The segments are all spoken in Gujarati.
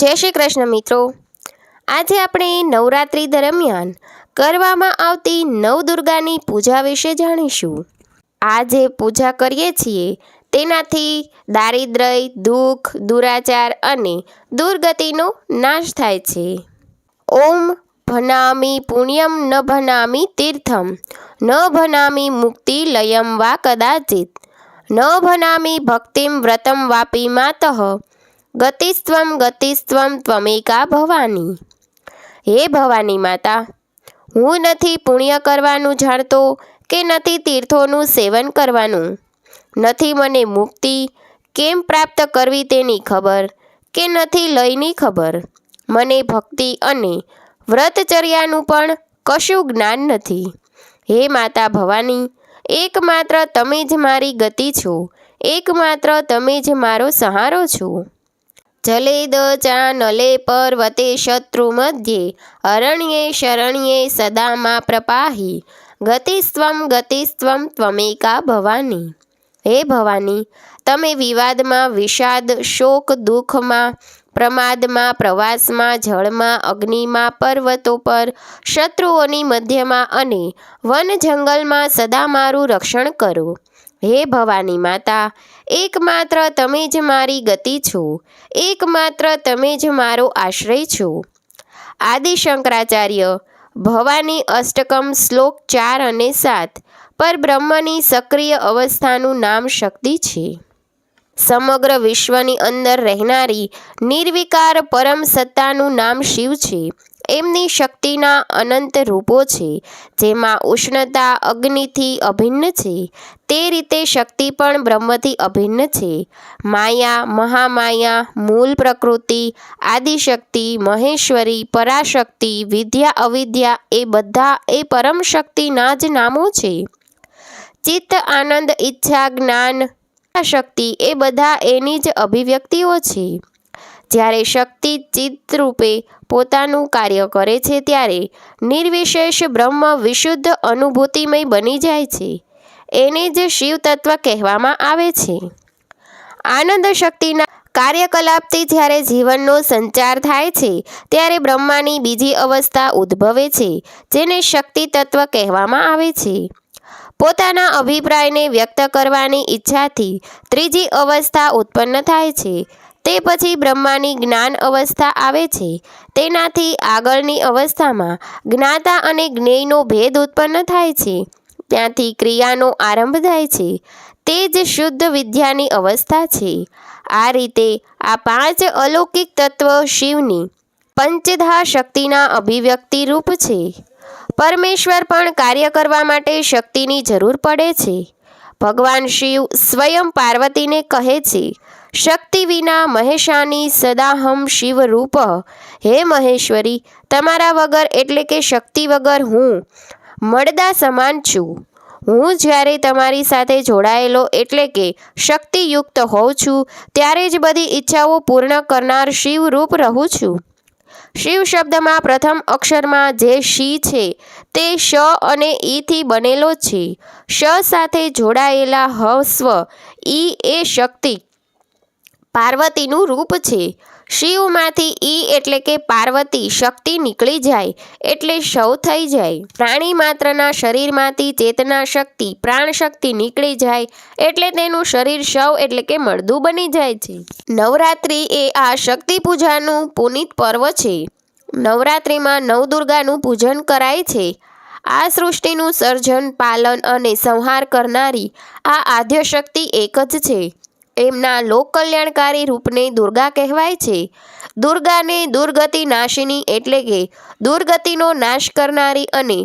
જય શ્રી કૃષ્ણ મિત્રો. આજે આપણે નવરાત્રિ દરમિયાન કરવામાં આવતી નવદુર્ગાની પૂજા વિશે જાણીશું. આ જે પૂજા કરીએ છીએ તેનાથી દારિદ્ર્ય, દુઃખ, દુરાચાર અને દુર્ગતિનો નાશ થાય છે. ઓમ ભનામી પુણ્યમ ન ભનામી તીર્થમ, ન ભનામી મુક્તિ લયમ વા કદાચિત, ન ભનામી ભક્તિમ વ્રતમ વાપી માતઃ ગતિસ્ત્વમ ગતિસ્ત્વમ ત્વમેકા ભવાની. હે ભવાની માતા, હું નથી પુણ્ય કરવાનું જાણતો કે નથી તીર્થોનું સેવન કરવાનું? નથી મને મુક્તિ કેમ પ્રાપ્ત કરવી તેની ખબર કે નથી લયની ખબર? મને ભક્તિ અને વ્રતચર્યાનું પણ કશું જ્ઞાન નથી. હે માતા ભવાની, એકમાત્ર તમે જ મારી ગતિ છો, એકમાત્ર તમે જ મારો સહારો છો. જલેદ ચાનલે પર્વતે શત્રુ મધ્યે, અરણ્યે શરણ્યે સદા મા પ્રપાહી ગતિસ્ત્વમ ગતિસ્ત્વમ ત્વમેકા ભવાની. હે ભવાની, તમે વિવાદમાં, વિષાદ, શોક, દુઃખમાં, પ્રમાદમાં, પ્રવાસમાં, જળમાં, અગ્નિમાં, પર્વતો પર, શત્રુઓની મધ્યમાં અને વન જંગલમાં સદા મારું રક્ષણ કરો. હે ભવાની માતા, એકમાત્ર તમે જ મારી ગતિ છો, એકમાત્ર તમે જ મારો આશ્રય છો. આદિ શંકરાચાર્ય ભવાની અષ્ટકમ શ્લોક ચાર અને સાત પર બ્રહ્મની સક્રિય અવસ્થાનું નામ શક્તિ છે. સમગ્ર વિશ્વની અંદર રહેનારી નિર્વિકાર પરમ સત્તાનું નામ શિવ છે. એમની શક્તિના અનંત રૂપો છે, જેમાં ઉષ્ણતા અગ્નિથી અભિન્ન છે. તે રીતે શક્તિ પણ બ્રહ્મથી અભિન્ન છે. માયા, મહામાયા, મૂળ પ્રકૃતિ, આદિશક્તિ, મહેશ્વરી, પરાશક્તિ, વિદ્યા, અવિદ્યા એ બધા એ પરમ શક્તિના જ નામો છે. ચિત્ત, આનંદ, ઈચ્છા, જ્ઞાન શક્તિ એ બધા એની જ અભિવ્યક્તિઓ છે. જ્યારે શક્તિ ચિત્તરૂપે પોતાનું કાર્ય કરે છે ત્યારે નિર્વિશેષ બ્રહ્મ વિશુદ્ધ અનુભૂતિમય બની જાય છે. એને જ શિવ તત્વ કહેવામાં આવે છે. આનંદ શક્તિના કાર્યકલાપથી જ્યારે જીવનનો સંચાર થાય છે, ત્યારે બ્રહ્માની બીજી અવસ્થા ઉદ્ભવે છે, જેને શક્તિ તત્વ કહેવામાં આવે છે. પોતાના અભિપ્રાયને વ્યક્ત કરવાની ઈચ્છાથી ત્રીજી અવસ્થા ઉત્પન્ન થાય છે તે પછી બ્રહ્માની જ્ઞાન અવસ્થા આવે છે. તેનાથી આગળની અવસ્થામાં જ્ઞાતા અને જ્ઞેયનો ભેદ ઉત્પન્ન થાય છે. ત્યાંથી ક્રિયાનો આરંભ થાય છે. તે જ શુદ્ધ વિદ્યાની અવસ્થા છે. આ રીતે આ પાંચ અલૌકિક તત્વ શિવની પંચધા શક્તિના અભિવ્યક્તિ રૂપ છે. પરમેશ્વર પણ કાર્ય કરવા માટે શક્તિની જરૂર પડે છે. ભગવાન શિવ સ્વયં પાર્વતીને કહે છે શક્તિ વિના મહેશાની સદાહમ શિવરૂપ. હે મહેશ્વરી, તમારા વગર એટલે કે શક્તિ વગર હું મળદા સમાન છું. હું જ્યારે તમારી સાથે જોડાયેલો એટલે કે શક્તિયુક્ત હોઉં છું, ત્યારે જ બધી ઈચ્છાઓ પૂર્ણ કરનાર શિવરૂપ રહું છું. શિવ શબ્દમાં પ્રથમ અક્ષરમાં જે શી છે, તે શ અને ઈથી બનેલો છે. શ સાથે જોડાયેલા હસ્વ ઈ એ શક્તિ. પાર્વતીનું રૂપ છે. શિવમાંથી ઈ એટલે કે પાર્વતી શક્તિ નીકળી જાય એટલે શવ થઈ જાય. પ્રાણી માત્રના શરીરમાંથી ચેતના શક્તિ, પ્રાણ શક્તિ નીકળી જાય એટલે તેનું શરીર શવ એટલે કે મળદું બની જાય છે. નવરાત્રિ એ આ શક્તિ પૂજાનું પુનિત પર્વ છે. નવરાત્રિમાં નવદુર્ગાનું પૂજન કરાય છે. આ સૃષ્ટિનું સર્જન, પાલન અને સંહાર કરનારી આ આદ્યશક્તિ એક જ છે. એમના લોકકલ્યાણકારી રૂપને દુર્ગા કહેવાય છે. દુર્ગાને દુર્ગતિ નાશિની એટલે કે દુર્ગતિનો નાશ કરનારી અને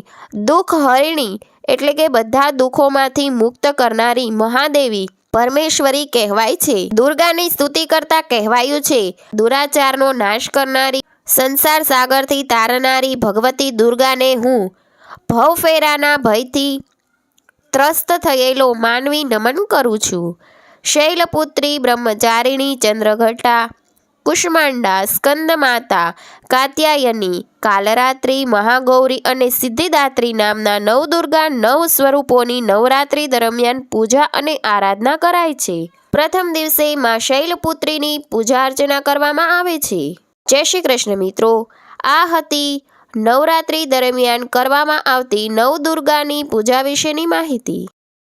દુઃખ હરિણી એટલે કે બધા દુઃખોમાંથી મુક્ત કરનારી મહાદેવી પરમેશ્વરી કહેવાય છે. દુર્ગાની સ્તુતિ કરતા કહેવાયું છે, દુરાચારનો નાશ કરનારી સંસાર સાગરથી તારનારી ભગવતી દુર્ગાને હું ભવફેરાના ભયથી ત્રસ્ત થયેલો માનવી નમન કરું છું. શૈલપુત્રી, બ્રહ્મચારિણી, ચંદ્રઘટા, કુષ્માંડા, સ્કંદમાતા, કાત્યાયની, કાલરાત્રિ, મહાગૌરી અને સિદ્ધિદાત્રી નામના નવદુર્ગા નવ સ્વરૂપોની નવરાત્રિ દરમિયાન પૂજા અને આરાધના કરાય છે. પ્રથમ દિવસે માં શૈલપુત્રીની પૂજા અર્ચના કરવામાં આવે છે. જય શ્રી કૃષ્ણ મિત્રો. આ હતી નવરાત્રિ દરમિયાન કરવામાં આવતી નવદુર્ગાની પૂજા વિશેની માહિતી.